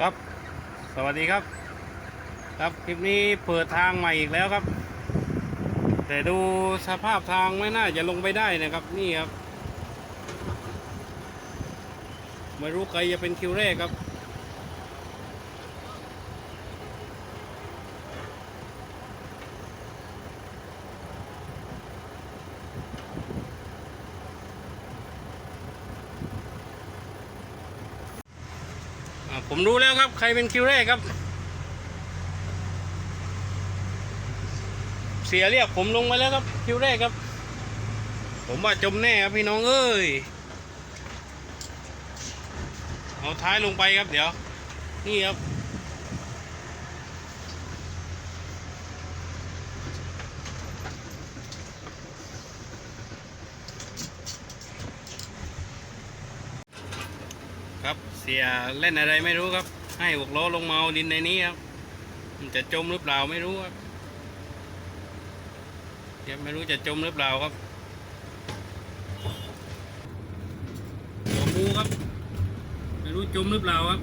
ครับ สวัสดีครับ ครับคลิปนี้เปิดทางใหม่อีกแล้วครับ แต่ดูสภาพทางไม่น่าจะลงไปได้นะครับนี่ครับไม่รู้ใครจะเป็นคิวแรกครับ ผมรู้แล้วครับ ใครเป็นคิวแรกครับ เสียเรียกผมลงมาแล้วครับ คิวแรกครับ ผมว่าจมแน่ครับพี่น้องเอ้ยเอาท้ายลงไปครับเดี๋ยว นี่ครับ เสียเล่นอะไรไม่รู้ครับ ให้หกล้อลงมาเมาดินในนี้ครับ มันจะจมหรือเปล่าไม่รู้ครับเดี๋ยวไม่รู้จะจมหรือเปล่าครับหัวมูครับ ไม่รู้จมหรือเปล่าครับ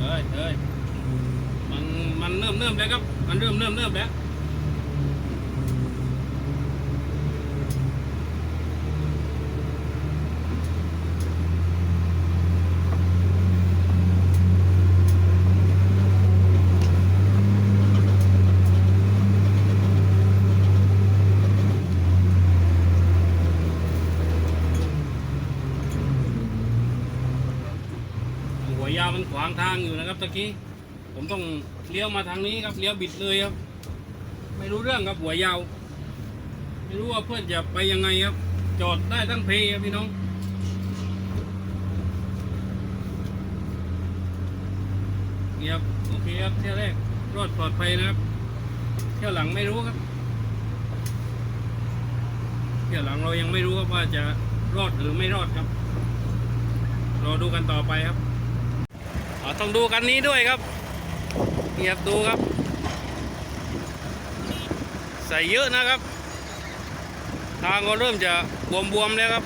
เอ้ยเอ้ยมันมันเริ่มเริ่มแล้วครับ มัน เริ่มเริ่มเริ่มแล้วหัวยาวมันขวางทางอยู่นะครับตะกี้ ลี้ยวมาทางนี้ครับเลี้ยวบิดเลยครับ ไม่รู้เรื่องครับหัวยาว ไม่รู้ว่าเพื่อนจะไปยังไงครับ จอดได้ทั้งเพครับพี่น้องนี่ครับโอเคครับเที่ยวแรกรอดปลอดภัยนะครับ เที่ยวหลังไม่รู้ครับ เที่ยวหลังเรายังไม่รู้ครับว่าจะรอดหรือไม่รอดครับรอดูกันต่อไปครับต้องดูกันนี้ด้วยครับ นี่ครับดูครับ ใส่เยอะนะครับ ทางก็เริ่มจะบวมๆแล้วครับ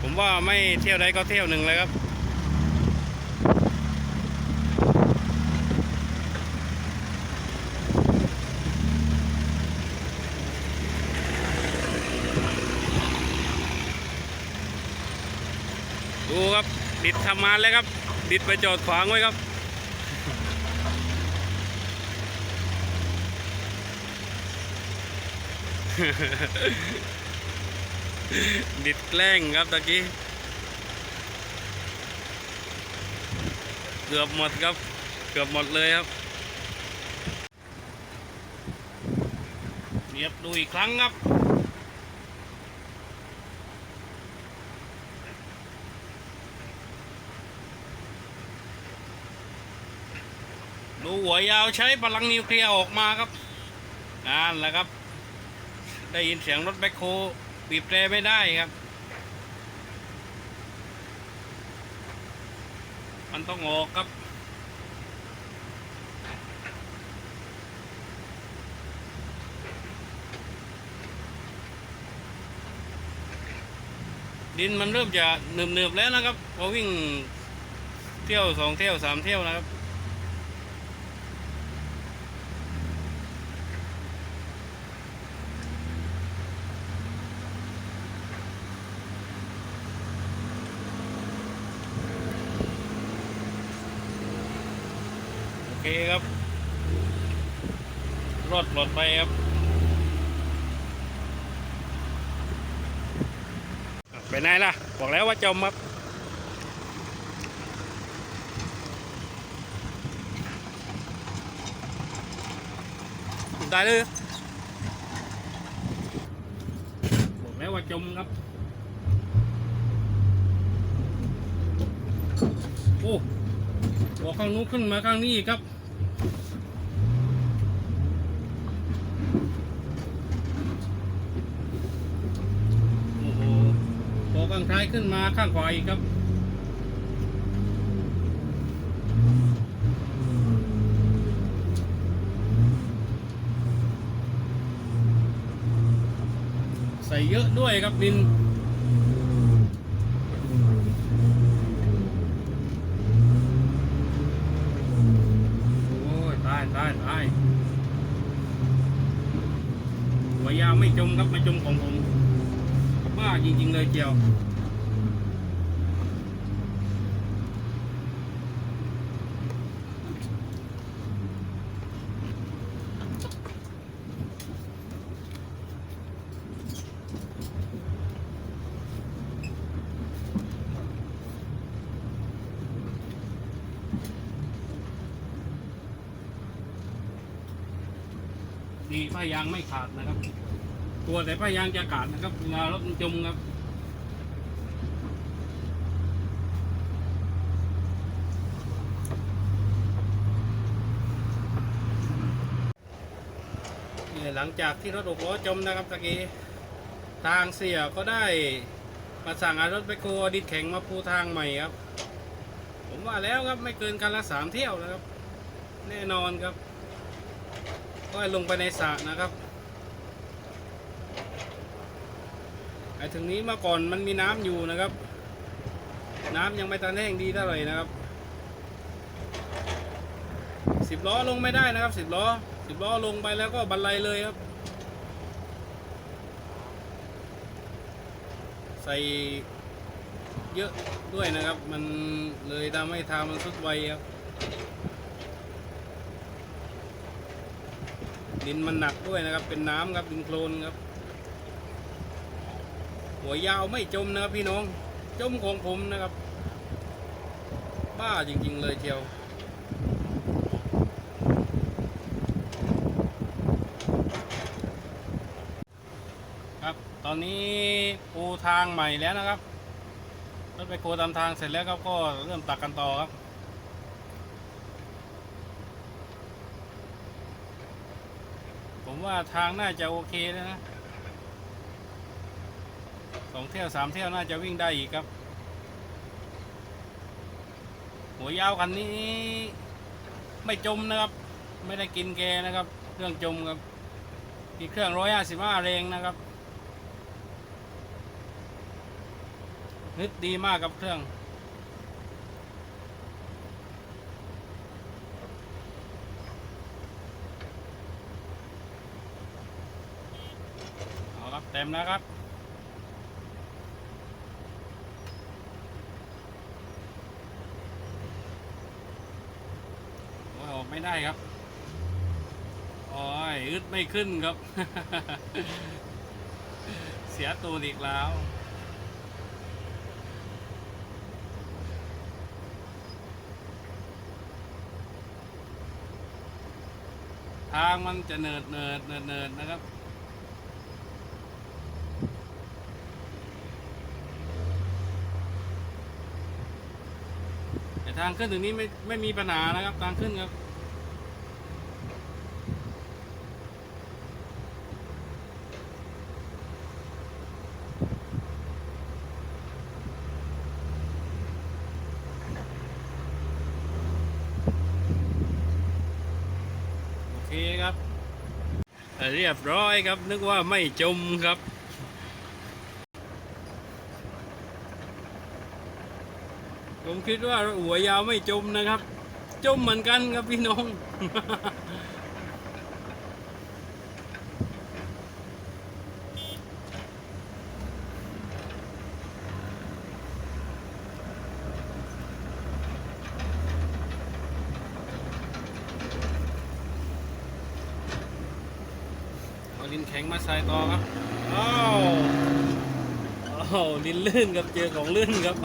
ผมว่าไม่เที่ยวใดก็เที่ยวหนึ่งเลยครับ ดูครับ ดิดทำงานแล้วครับ ดิดไปจอดขวางไว้ครับ ดิดแกล้งครับตะกี้เกือบหมดครับ เกือบหมดเลยครับเรียบดูอีกครั้งครับ หัวยาวใช้พลังนิวเคลียร์ออกมาครับนั่นแหละครับ ได้ยินเสียงรถแบคโฮบีบแตรไม่ได้ครับ มันต้องออกครับดินมันเริ่มจะหนึบๆแล้วนะครับพอวิ่งเที่ยวสองเที่ยวสามเที่ยวนะครับ คครับรอดปลอดภัยครับ ไปไหนล่ะ บอกแล้วว่าจมครับได้เลยบอกแล้วว่าจมครับ โอ้หัวข้างนู้นขึ้นมาข้างนี้อีกครับ โอ้โหหัว ข้างท้ายขึ้นมาข้างขวาอีกครับ ใส่เยอะด้วยครับดินโอ้ยตายตายตายหัวยาวไม่จมครับไม่จมของผม บ้าจริง ๆ เลยเจียวนี่ผ้ายางไม่ขาดนะครับ ตัวแต่ผ้ายางจะขาดนะครับเวลารถมันจมครับนี่หลังจากที่รถหกล้อจมนะครับตะกี้ทางเสียก็ได้มาสั่งอารถไปโคอดินแข็งมาปูทางใหม่ครับ ผมว่าแล้วครับไม่เกินกันละสามเที่ยวนะครับ แน่นอนครับ ก็ลงไปในสระนะครับ ไอ้ถึงนี้เมื่อก่อนมันมีน้ำอยู่นะครับ น้ำยังไม่ตันแห้งดีเท่าไหร่นะครับสิบล้อลงไม่ได้นะครับสิบล้อสิบล้อลงไปแล้วก็บันไลเลยครับ ใส่เยอะด้วยนะครับ มันเลยทำให้ทางมันสุดไวครับดินมันหนักด้วยนะครับ เป็นน้ำครับดินโคลนครับ หัวยาวไม่จมนะครับพี่น้อง จมของผมนะครับ บ้าจริง ๆ เลยเจียวครับตอนนี้ปูทางใหม่แล้วนะครับรถไปโคตามทางเสร็จแล้วครับก็เริ่มตักกันต่อครับผมว่าทางน่าจะโอเคแล้วนะ สองเที่ยวสามเที่ยวน่าจะวิ่งได้อีกครับ หัวยาวคันนี้ไม่จมนะครับ ไม่ได้กินแกนะครับ เครื่องจมครับมีเครื่องร้อยห้าสิบห้าแรงนะครับนึกดีมากกับเครื่องเอาครับเต็มแล้วครับ โอ้ยออก ไม่ได้ครับโอ้ยอึดไม่ขึ้นครับ เสียตัวอีกแล้วทางมันจะเนิดเนิดเนิดเนิดนะครับ แต่ทางขึ้นถึงนี้ไม่ไม่มีปัญหานะครับ ทางขึ้นครับ โอเคครับ เรียบร้อยครับ นึกว่าไม่จมครับผมคิดว่าหัวยาวไม่จมนะครับ จมเหมือนกันครับพี่น้อง เอาดินแข็ งมาใส่ต่อครับอ้าวอ้าวดินลื่นครับเจอของลื่นครับ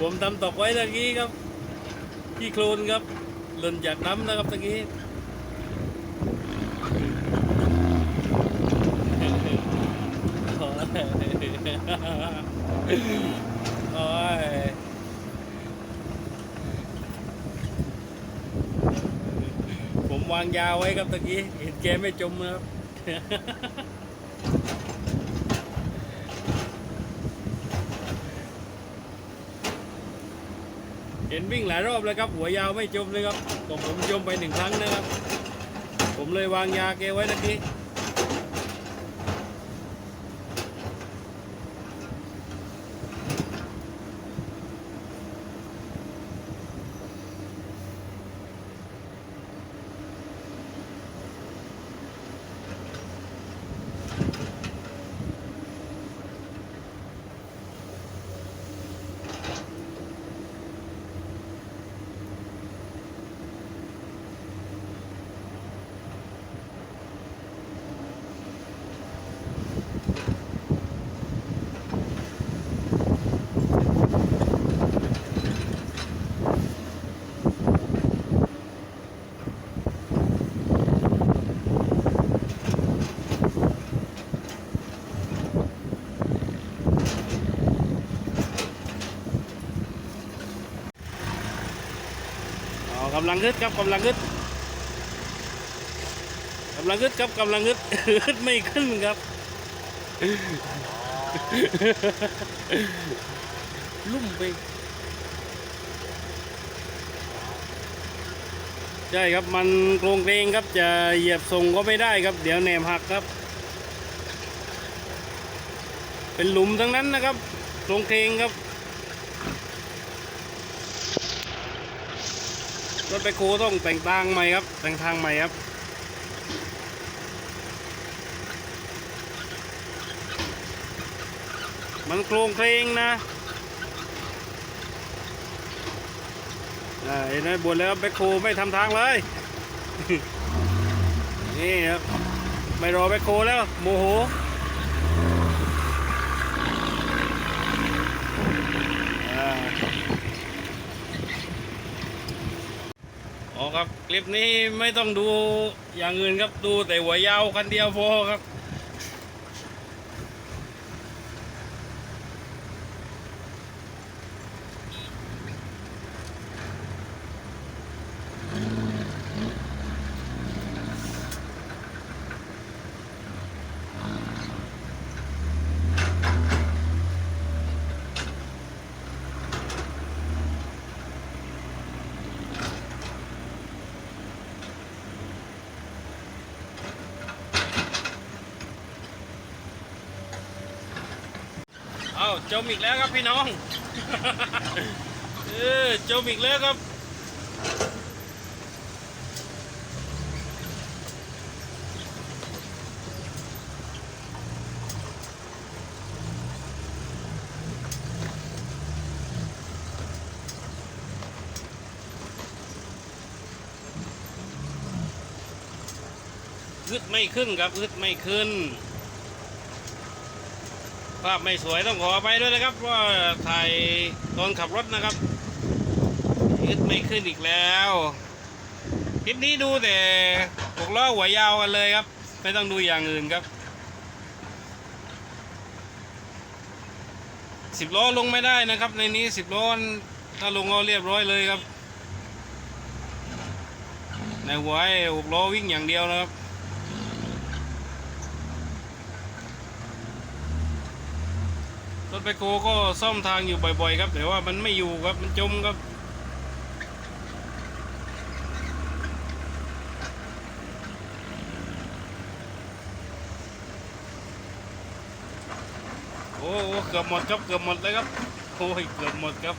ผมทำตกไว้ตะกี้ครับที่โคลนครับหล่นจากน้ำนะครับตะกี้โอ้ยโอ้ยวางยาไว้ครับตะกี้ เห็นแกไม่จมนะครับ เห็นวิ่งหลายรอบแล้วครับ หัวยาวไม่จมเลยครับผมผมจมไปหนึ่งครั้งนะครับ ผมเลยวางยาแกไว้ตะกี้ำลังฮึดครับกำลังฮึดกำลังฮึดครับกำลังฮึดฮึดไม่ขึ้นครับลุ่มไปใช่ครับมันโครงเกรงครับจะเหยียบส่งก็ไม่ได้ครับ เดี๋ยวแหนมหักครับ เป็นหลุมทั้งนั้นนะครับโครงเครงครับ รถไปโคต้องแต่งทางใหม่ครับ แต่งทางใหม่ครับมันโครงเครงนะอ่าเห็นไหมบนแล้วแบคโคไม่ทำทางเลย นี่ครับ ไม่รอแบคโคแล้ว โมโห อ่า อ๋อ ครับ คลิปนี้ไม่ต้องดูอย่างอื่นครับดูแต่หัวยาวคันเดียวพอครับ จมอีกแล้วครับพี่น้อง เออจมอีกแล้วครับอึดไม่ขึ้นครับอึดไม่ขึ้น ภาพไม่สวยต้องขอไปด้วยนะครับว่าถ่ายตอนขับรถนะครับยึดไม่ขึ้นอีกแล้วคลิปนี้ดูแต่หกล้อหัวยาวกันเลยครับ ไม่ต้องดูอย่างอื่นครับสิบล้อลงไม่ได้นะครับ ในนี้สิบล้อถ้าลงก็เรียบร้อยเลยครับ ในหัวไอ้หกล้อวิ่งอย่างเดียวนะครับ รถไปโกก็ซ่อมทางอยู่บ่อยๆ ครับ แต่ว่ามันไม่อยู่ครับมันจมครับ โอ้โหเกือบหมดครับเกือบหมดเลยครับ โอ้ยเกือบหมดครับ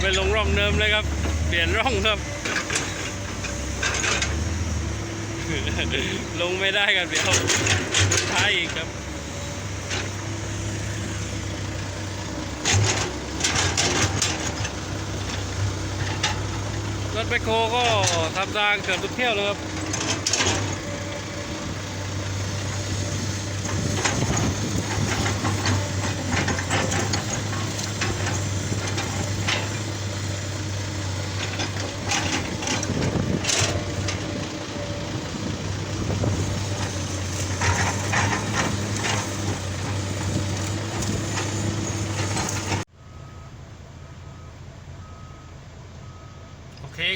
ไปลงร่องเดิมเลยครับ เปลี่ยนร่องครับ ลงไม่ได้กันเดี๋ยวท้ายอีกครับรถแบคโคก็ทำทางเกือบทุกเที่ยวเลยครับ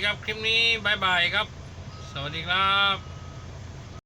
ครับคลิปนี้บายบายครับ สวัสดีครับ